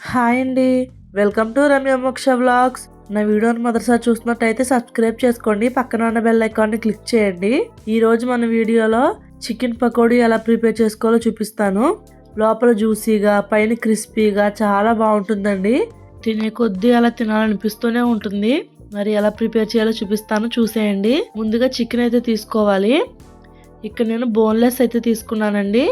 Hi అండి. Welcome to Ramya మోక్ష vlogs. నా వీడియోని మొదటిసారి చూసినట్టయితే సబ్స్క్రైబ్ చేసుకోండి. పక్కన ఉన్న బెల్ ఐకాన్ని క్లిక్ చేయండి. ఈ రోజు మన వీడియోలో చికెన్ పకోడీ ఎలా ప్రిపేర్ చేసుకోవాలో చూపిస్తాను. లోపల జ్యూసీగా పైన క్రిస్పీగా చాలా బాగుంటుందండి. తినే కొద్దీ అలా తినాలనిపిస్తూనే ఉంటుంది. మరి ఎలా ప్రిపేర్ చేయాలో చూపిస్తాను. చూసేయండి. ముందుగా చికెన్ అయితే తీసుకోవాలి. ఇక్కడ నేను బోన్లెస్ అయితే తీసుకున్నానండి.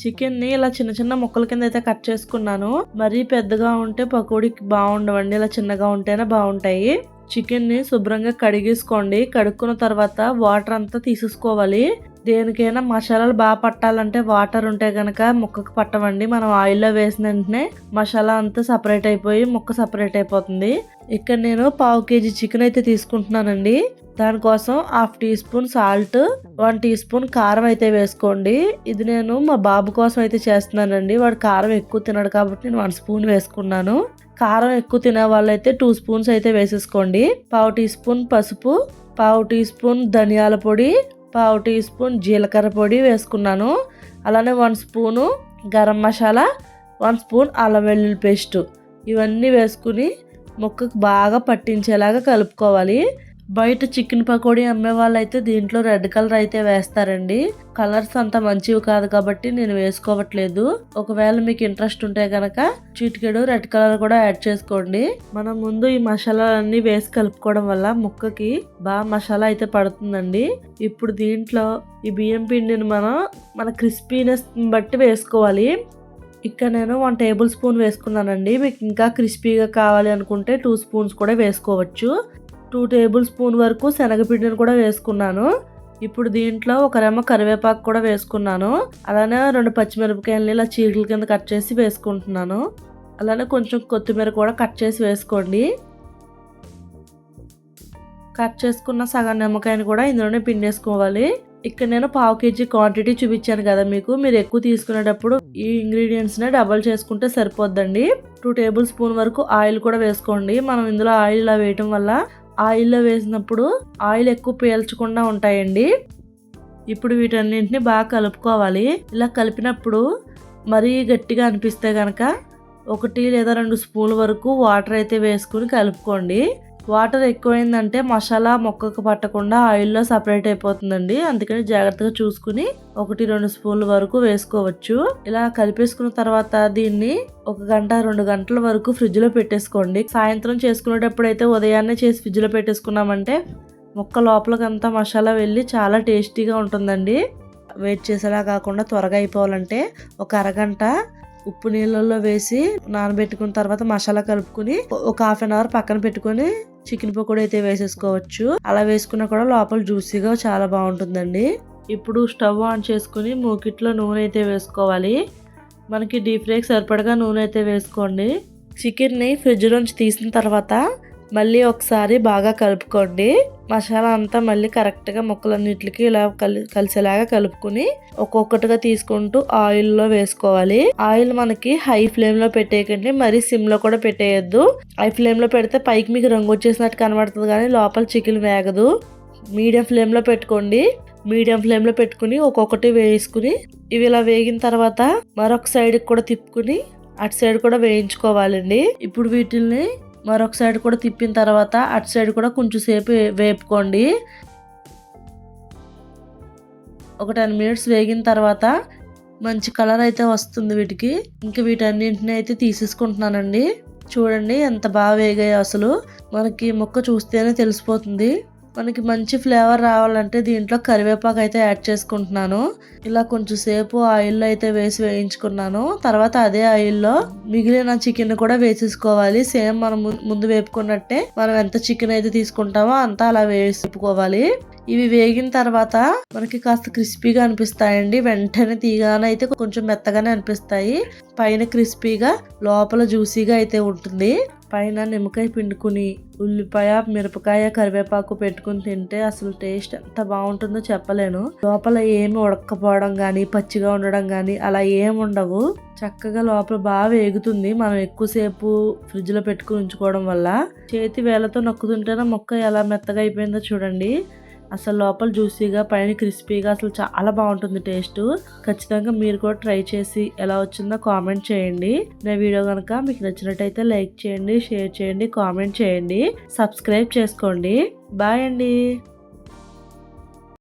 చికెన్ని ఇలా చిన్న చిన్న ముక్కల కింద అయితే కట్ చేసుకున్నాను. మరీ పెద్దగా ఉంటే పకోడీకి బాగుండవండి. ఇలా చిన్నగా ఉంటేనే బాగుంటాయి. చికెన్ని శుభ్రంగా కడిగేసుకోండి. కడుక్కున్న తర్వాత వాటర్ అంతా తీసేసుకోవాలి. దేనికైనా మసాలాలు బాగా పట్టాలంటే వాటర్ ఉంటే కనుక ముక్కకు పట్టవండి. మనం ఆయిల్లో వేసిన వెంటనే మసాలా అంతా సపరేట్ అయిపోయి ముక్క సపరేట్ అయిపోతుంది. ఇక్కడ నేను పావు కేజీ చికెన్ అయితే తీసుకుంటున్నానండి. దానికోసం half teaspoon salt one teaspoon కారం అయితే వేసుకోండి. ఇది నేను మా బాబు కోసం అయితే చేస్తున్నానండి. వాడు కారం ఎక్కువ తినడు కాబట్టి నేను వన్ స్పూన్ వేసుకున్నాను. కారం ఎక్కువ తినే వాళ్ళైతే టూ స్పూన్స్ అయితే వేసేసుకోండి. పావు టీ స్పూన్ పసుపు పావు టీ స్పూన్ ధనియాల పొడి పావు టీ స్పూన్ జీలకర్ర పొడి వేసుకున్నాను. అలానే one spoon garam masala one spoon అల్లం వెల్లుల్లి పేస్ట్. ఇవన్నీ వేసుకుని ముక్కకు బాగా పట్టించేలాగా కలుపుకోవాలి. బయట చికెన్ పకోడీ అమ్మే వాళ్ళు అయితే దీంట్లో రెడ్ కలర్ అయితే వేస్తారండి. కలర్స్ అంత మంచివి కాదు కాబట్టి నేను వేసుకోవట్లేదు. ఒకవేళ మీకు ఇంట్రెస్ట్ ఉంటే కనుక చిటికెడు రెడ్ కలర్ కూడా యాడ్ చేసుకోండి. మనం ముందు ఈ మసాలాలన్నీ వేసి కలుపుకోవడం వల్ల ముక్కకి బాగా మసాలా అయితే పడుతుందండి. ఇప్పుడు దీంట్లో ఈ బియ్యం పిండిని మనం మన క్రిస్పీనెస్ బట్టి వేసుకోవాలి. ఇక్కడ నేను వన్ టేబుల్ స్పూన్ వేసుకున్నానండి. మీకు ఇంకా క్రిస్పీగా కావాలి అనుకుంటే టూ స్పూన్స్ కూడా వేసుకోవచ్చు. టూ టేబుల్ స్పూన్ వరకు శనగపిండిని కూడా వేసుకున్నాను. ఇప్పుడు దీంట్లో ఒక రెమ్మ కరివేపాకు కూడా వేసుకున్నాను. అలానే రెండు పచ్చిమిరపకాయలని ఇలా చీరల కింద కట్ చేసి వేసుకుంటున్నాను. అలానే కొంచెం కొత్తిమీర కూడా కట్ చేసి వేసుకోండి. కట్ చేసుకున్న సగం నిమ్మకాయని కూడా ఇందులోనే పిండేసుకోవాలి. ఇక్కడ నేను పావు కేజీ క్వాంటిటీ చూపించాను కదా మీకు. మీరు ఎక్కువ తీసుకునేటప్పుడు ఈ ఇంగ్రీడియంట్స్ని డబల్ చేసుకుంటే సరిపోద్దండి. టూ టేబుల్ స్పూన్ వరకు ఆయిల్ కూడా వేసుకోండి. మనం ఇందులో ఆయిల్ ఇలా వేయటం వల్ల ఆయిల్లో వేసినప్పుడు ఆయిల్ ఎక్కువ పీల్చకుండా ఉంటాయండి. ఇప్పుడు వీటన్నింటిని బాగా కలుపుకోవాలి. ఇలా కలిపినప్పుడు మరీ గట్టిగా అనిపిస్తే కనుక ఒకటి లేదా రెండు స్పూన్ల వరకు వాటర్ అయితే వేసుకుని కలుపుకోండి. వాటర్ ఎక్కువైందంటే మసాలా మొక్కకు పట్టకుండా ఆయిల్లో సపరేట్ అయిపోతుందండి. అందుకని జాగ్రత్తగా చూసుకుని ఒకటి రెండు స్పూన్ల వరకు వేసుకోవచ్చు. ఇలా కలిపేసుకున్న తర్వాత దీన్ని ఒక గంట రెండు గంటల వరకు ఫ్రిడ్జ్లో పెట్టేసుకోండి. సాయంత్రం చేసుకునేటప్పుడు అయితే ఉదయాన్నే చేసి ఫ్రిడ్జ్లో పెట్టేసుకున్నామంటే మొక్క లోపలకంతా మసాలా వెళ్ళి చాలా టేస్టీగా ఉంటుందండి. వెయిట్ చేసేలా కాకుండా త్వరగా అయిపోవాలంటే ఒక అరగంట ఉప్పు నీళ్ళల్లో వేసి నానబెట్టుకున్న తర్వాత మసాలా కలుపుకుని ఒక హాఫ్ అన్ అవర్ పక్కన పెట్టుకుని చికెన్ పకోడీ అయితే వేసేసుకోవచ్చు. అలా వేసుకున్నా కూడా లోపల జ్యూసీగా చాలా బాగుంటుందండి. ఇప్పుడు స్టవ్ ఆన్ చేసుకుని మూకిట్లో నూనె అయితే వేసుకోవాలి. మనకి డీప్ ఫ్రైకి సరిపడగా నూనె అయితే వేసుకోండి. చికెన్ని ఫ్రిడ్జ్ నుంచి తీసిన తర్వాత మళ్ళీ ఒకసారి బాగా కలుపుకోండి. మసాలా అంతా మళ్ళీ కరెక్ట్గా ముక్కలన్నిటికి ఇలా కలి కలిసేలాగా కలుపుకుని ఒక్కొక్కటిగా తీసుకుంటూ ఆయిల్లో వేసుకోవాలి. ఆయిల్ మనకి హై ఫ్లేమ్లో పెట్టేయకండి. మరీ సిమ్లో కూడా పెట్టేయద్దు. హై ఫ్లేమ్లో పెడితే పైకి మీకు రంగు వచ్చేసినట్టు కనబడుతుంది కానీ లోపల చికెన్ వేగదు. మీడియం ఫ్లేమ్లో పెట్టుకోండి. మీడియం ఫ్లేమ్లో పెట్టుకుని ఒక్కొక్కటి వేసుకుని ఇవి ఇలా వేగిన తర్వాత మరొక సైడ్కి కూడా తిప్పుకుని అటు సైడ్ కూడా వేయించుకోవాలండి. ఇప్పుడు వీటిల్ని మరొక సైడ్ కూడా తిప్పిన తర్వాత అటు సైడ్ కూడా కొంచెం సేపు వేపుకోండి. ఒక టెన్ మినిట్స్ వేగిన తర్వాత మంచి కలర్ అయితే వస్తుంది వీటికి. ఇంకా వీటన్నింటిని అయితే తీసేసుకుంటున్నానండి. చూడండి ఎంత బాగా వేగాయో అసలు. మనకి ముక్క చూస్తేనే తెలిసిపోతుంది. మనకి మంచి ఫ్లేవర్ రావాలంటే దీంట్లో కరివేపాకు అయితే యాడ్ చేసుకుంటున్నాను. ఇలా కొంచెం సేపు ఆయిల్లో అయితే వేసి వేయించుకున్నాను. తర్వాత అదే ఆయిల్లో మిగిలిన చికెన్ కూడా వేసేసుకోవాలి. సేమ్ మనం ముందు వేపుకున్నట్టే మనం ఎంత చికెన్ అయితే తీసుకుంటామో అంతా అలా వేసుకోవాలి ఇవి వేగిన తర్వాత మనకి కాస్త క్రిస్పీగా అనిపిస్తాయండి. వెంటనే తీగానైతే అయితే కొంచెం మెత్తగానే అనిపిస్తాయి. పైన క్రిస్పీగా లోపల జ్యూసీగా అయితే ఉంటుంది. పైన నిమ్మకాయ పిండుకుని ఉల్లిపాయ మిరపకాయ కరివేపాకు పెట్టుకుని తింటే అసలు టేస్ట్ ఎంత బాగుంటుందో చెప్పలేను. లోపల ఏమి ఉడకపోవడం కానీ పచ్చిగా ఉండడం కానీ అలా ఏమి ఉండవు. చక్కగా లోపల బాగా వేగుతుంది. మనం ఎక్కువసేపు ఫ్రిడ్జ్లో పెట్టుకుని ఉంచుకోవడం వల్ల. చేతి వేలతో నొక్కుతుంటేనే మొక్క ఎలా మెత్తగా అయిపోయిందో చూడండి. అసలు లోపల జ్యూసీగా పైన క్రిస్పీగా అసలు చాలా బాగుంటుంది టేస్ట్. ఖచ్చితంగా మీరు కూడా ట్రై చేసి ఎలా వచ్చిందో కామెంట్ చేయండి. నా వీడియో కనుక మీకు నచ్చినట్టయితే లైక్ చేయండి షేర్ చేయండి కామెంట్ చేయండి. సబ్స్క్రైబ్ చేసుకోండి. బాయ్ అండి.